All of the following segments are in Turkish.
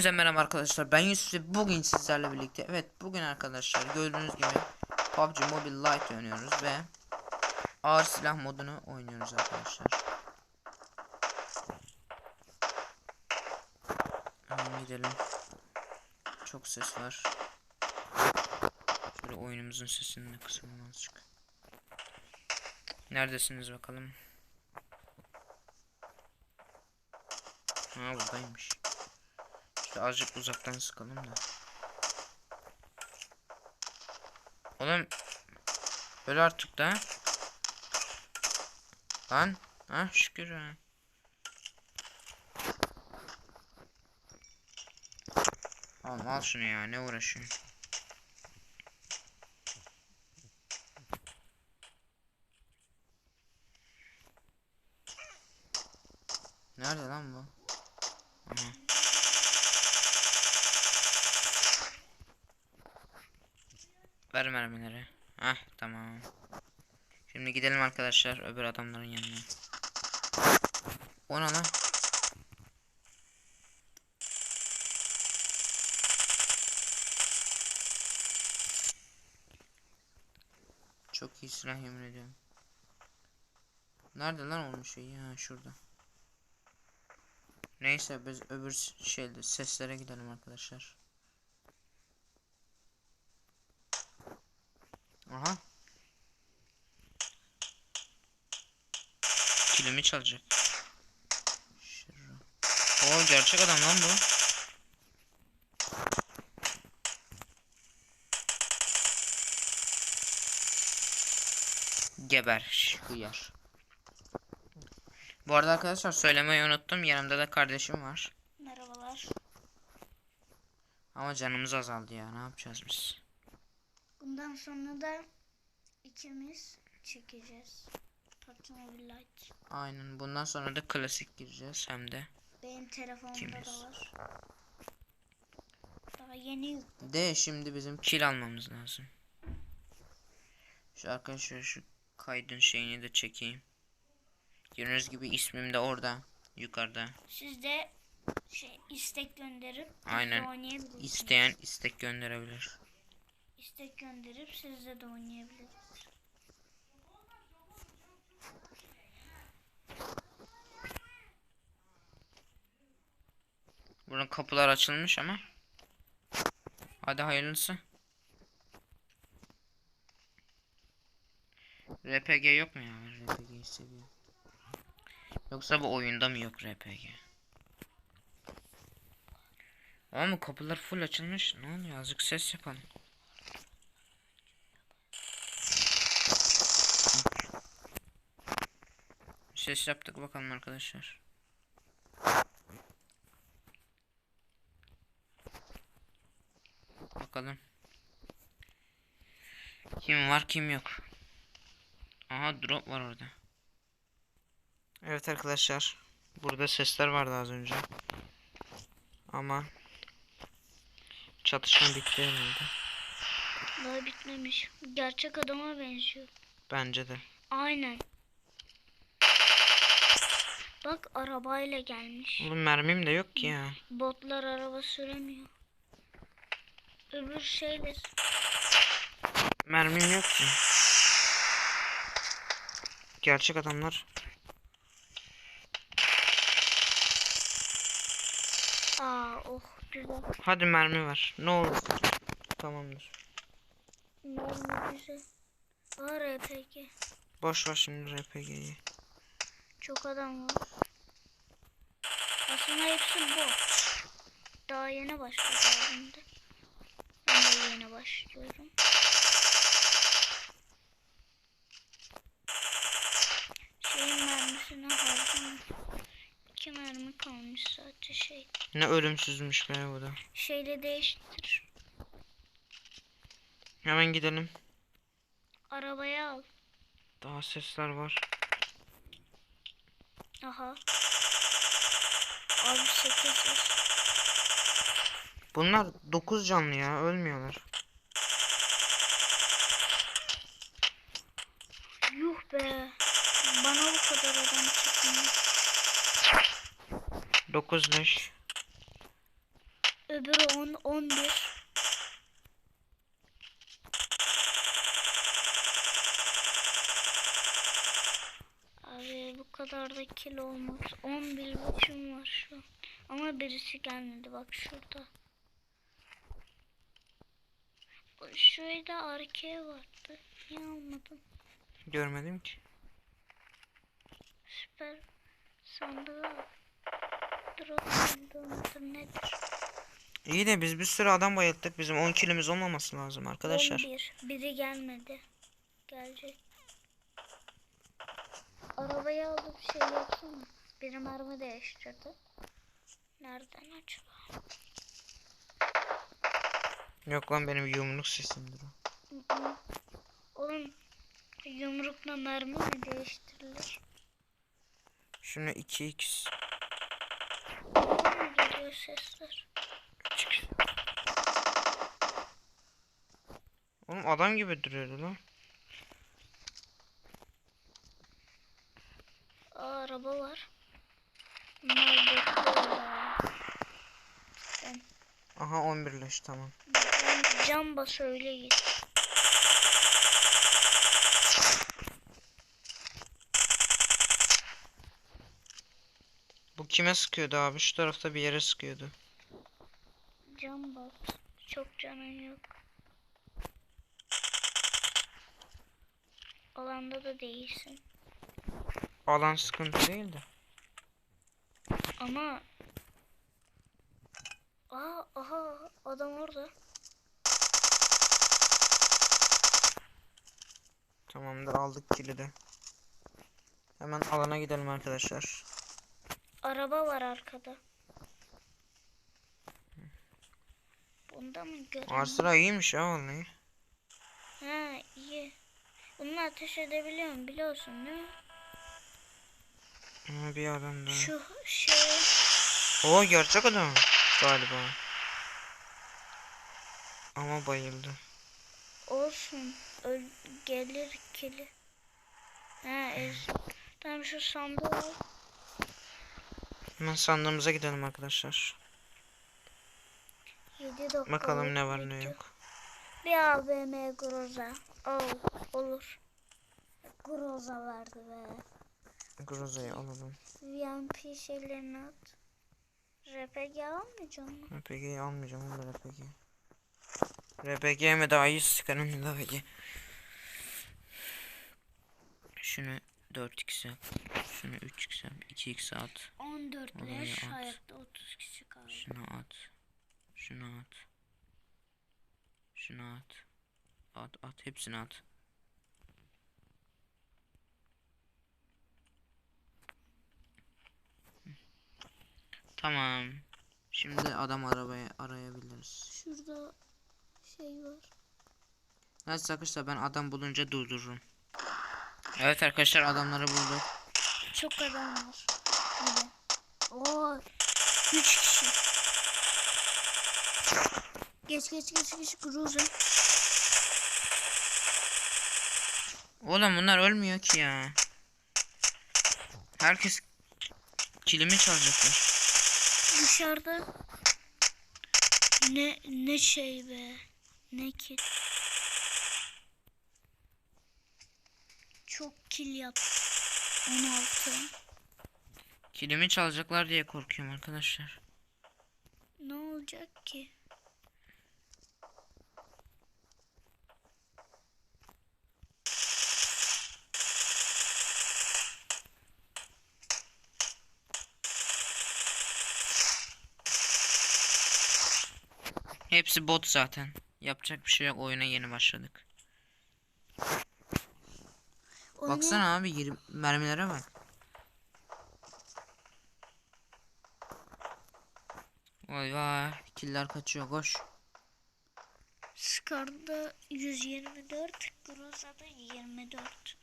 Herkese merhaba arkadaşlar ben Yusuf bugün sizlerle birlikte evet bugün arkadaşlar gördüğünüz gibi PUBG Mobile Lite oynuyoruz ve ağır silah modunu oynuyoruz arkadaşlar. Hemen gidelim. Çok ses var. Şöyle oyunumuzun sesini de kısalım azıcık. Neredesiniz bakalım? Ha buradaymış. İşte azıcık uzaktan sıkalım da. Oğlum Öyle artık da. Lan. Ha şükür ha. Oğlum al şunu ya ne uğraşıyorsun. Nerede lan bu? Aha. Ver mermileri. Hah tamam. Şimdi gidelim arkadaşlar öbür adamların yanına. O ne lan? Çok iyi silah yemin ediyorum. Nerede lan onun şeyi ya şurada. Neyse biz öbür şeyde seslere gidelim arkadaşlar. Aha. Kilimi çalacak. Oo gerçek adam lan bu. Geber hıyar. Bu arada arkadaşlar söylemeyi unuttum. Yanımda da kardeşim var. Merhabalar. Ama canımız azaldı ya. Ne yapacağız biz? Bundan sonra da ikimiz çekeceğiz. Aynen. Bundan sonra da klasik gireceğiz hem de. Benim telefonumda İkimiz. da var. Daha yeni yükledim. De şimdi bizim kill almamız lazım. Şu arkadaşlar şu kaydın şeyini de çekeyim. Gördüğünüz gibi ismim de orada. Yukarıda. Siz de şey istek gönderip Aynen. İsteyen istek gönderebilir. İstek gönderip sizle de oynayabilirsiniz. Buranın kapılar açılmış ama. Hadi hayırlısı. RPG yok mu ya? RPG'yi seviyorum. Yoksa bu oyunda mı yok RPG? Ama kapılar full açılmış. Ne oluyor? Azıcık ses yapalım. Ses yaptık bakalım arkadaşlar. Bakalım. Kim var kim yok. Aha drop var orada. Evet arkadaşlar. Burada sesler vardı az önce. Ama çatışma bitti herhalde. Daha bitmemiş. Gerçek adama benziyor. Bence de. Aynen. Bak arabayla gelmiş. Oğlum mermim de yok ki ya. Botlar araba süremiyor. Öbür şeyler. Mermim yok ki. Gerçek adamlar. Aa oh güzel. Hadi mermi var. Ne olur. Tamamdır. Mermi güzel. Aa RPG. Boş ver şimdi RPG'yi. Çok adam var. Aslında hepsi bot. Daha yeni başladı. Yeni başlıyorum. Şeyin mermisine harcam. İki mermi kalmış sadece şey. Ne ölümsüzmüş be bu da. Şeyle değiştir. Hemen gidelim. Arabaya al. Daha sesler var. Aha. Abi 8 Bunlar 9 canlı ya ölmüyorlar. Yuh be. Bana bu kadar adam çıkmıyor. 9 leş. Öbürü 10 11. Abi bu kadar da kill olmaz. 11 başım var şu an. Ama birisi gelmedi bak şurada. Şurada arkaya vardı. Niye almadın? Görmedim ki. Süper sandığı. Drop sandığı nedir? İyi de biz bir sürü adam bayılttık. Bizim 10 kilimiz olmaması lazım arkadaşlar. 11. Biri gelmedi. Gelecek. Arabayı alıp şey yapsana. Benim araba değiştirdi. Nereden acaba? Yok lan benim yumruk hı. Oğlum yumrukla mermi mi değiştirilir? Şunu 2x. Oradan mı geliyor sesler? Çık. Oğlum adam gibi duruyordu lan. Aa araba var. Bunlar. Aha 11 leş tamam. cam bas öyle git. Bu kime sıkıyordu abi? Şu tarafta bir yere sıkıyordu. Cam bas. Çok canın yok. Alanda da değilsin. Alan sıkıntı değil de. Ama Aa, aha adam orada. Tamamdır aldık kilidi. Hemen alana gidelim arkadaşlar. Araba var arkada. Bunda mı görünüyor? Arsıra iyiymiş ya vallahi. Ha iyi. Bununla ateş edebiliyorum biliyorsun değil mi? Ha, bir adam daha. Şu şey Oo gerçek adam galiba. Ama bayıldı. olsun. Öl gelir kili. Ha. Tamam şu sandığı al. Hemen sandığımıza gidelim arkadaşlar. 7 dakika. Bakalım ne var ne yok. Bir AVM Groza. Oh, olur. Groza verdi be. Groza'yı alalım. VMP şeylerini at. RPG almayacağım mı? RPG'yi almayacağım onu RPG. RPG mi daha iyi sıkarım daha iyi. Şunu 4x yap. Şunu 3x yap. 2x at. 14 Oraya leş at. hayatta 30 kişi kaldı. Şunu at. Şunu at. Şunu at. At at hepsini at. Tamam. Şimdi adam arabaya arayabiliriz. Şurada şey var. Neyse arkadaşlar ben adam bulunca durdururum. Evet arkadaşlar adamları bulduk. Çok adam var. De. Oo, 3 kişi. Geç geç geç geç Groza. Oğlum bunlar ölmüyor ki ya. Herkes kilimi çalacaklar. Dışarıda ne ne şey be. Ne ki? Çok kill yaptı. 16. Kilimi çalacaklar diye korkuyorum arkadaşlar. Ne olacak ki? Hepsi bot zaten. Yapacak bir şey yok. Oyuna yeni başladık. Oyunu- Baksana abi 20 mermilere bak. Vay vay. Killer kaçıyor. Koş. Scar'da 124, Groza'da 24.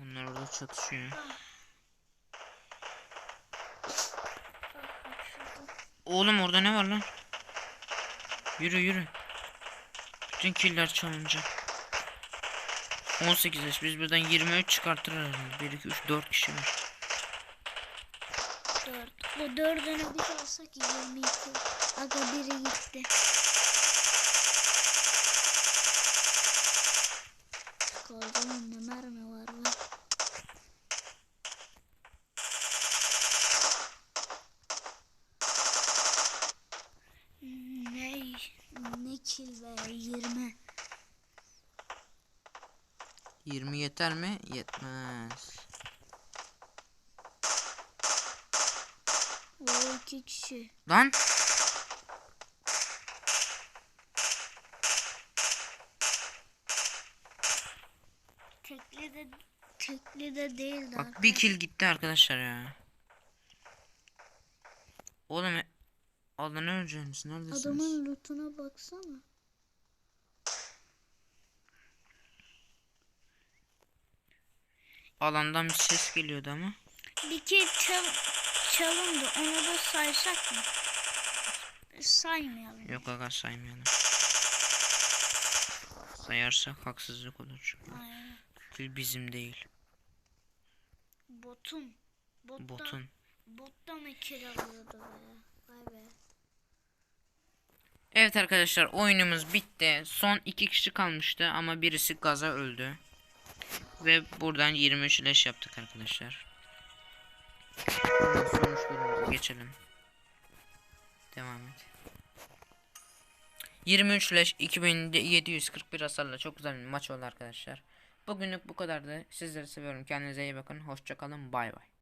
Onlar orada çatışıyor. Bak bak şurada. Oğlum orada ne var lan? Yürü yürü. Bütün killer çalınacak. 18 yaş. Biz buradan 23 çıkartırız. 1 2 3 4 kişi var. 4. Bu dördünü bir alsak 22. Aga biri gitti. Kaldı lan ne mermi var lan. Ne? Ne kill be 20. 20 yeter mi? Yetmez. O iki kişi. Lan Tekli de tekli de değildi. bak bir kill gitti arkadaşlar ya. Oğlum Allah'ını öleceğiniz neredesiniz? Adamın lootuna baksana. Alandan bir ses geliyordu ama. Bir kere çal, çalındı. Onu da saysak mı? Saymayalım. Yok aga saymayalım. Sayarsak haksızlık olur çünkü. Aynen. Kill bizim değil. Botun. Botta, Botun. Botta mı kill alıyordu be? Vay be. Evet arkadaşlar oyunumuz bitti. Son iki kişi kalmıştı ama birisi gaza öldü. Ve buradan 23 leş yaptık arkadaşlar. Sonuçlarımıza geçelim. Devam et. 23 leş 2741 hasarla çok güzel bir maç oldu arkadaşlar. Bugünlük bu kadardı. Sizleri seviyorum. Kendinize iyi bakın. Hoşçakalın. Bay bay.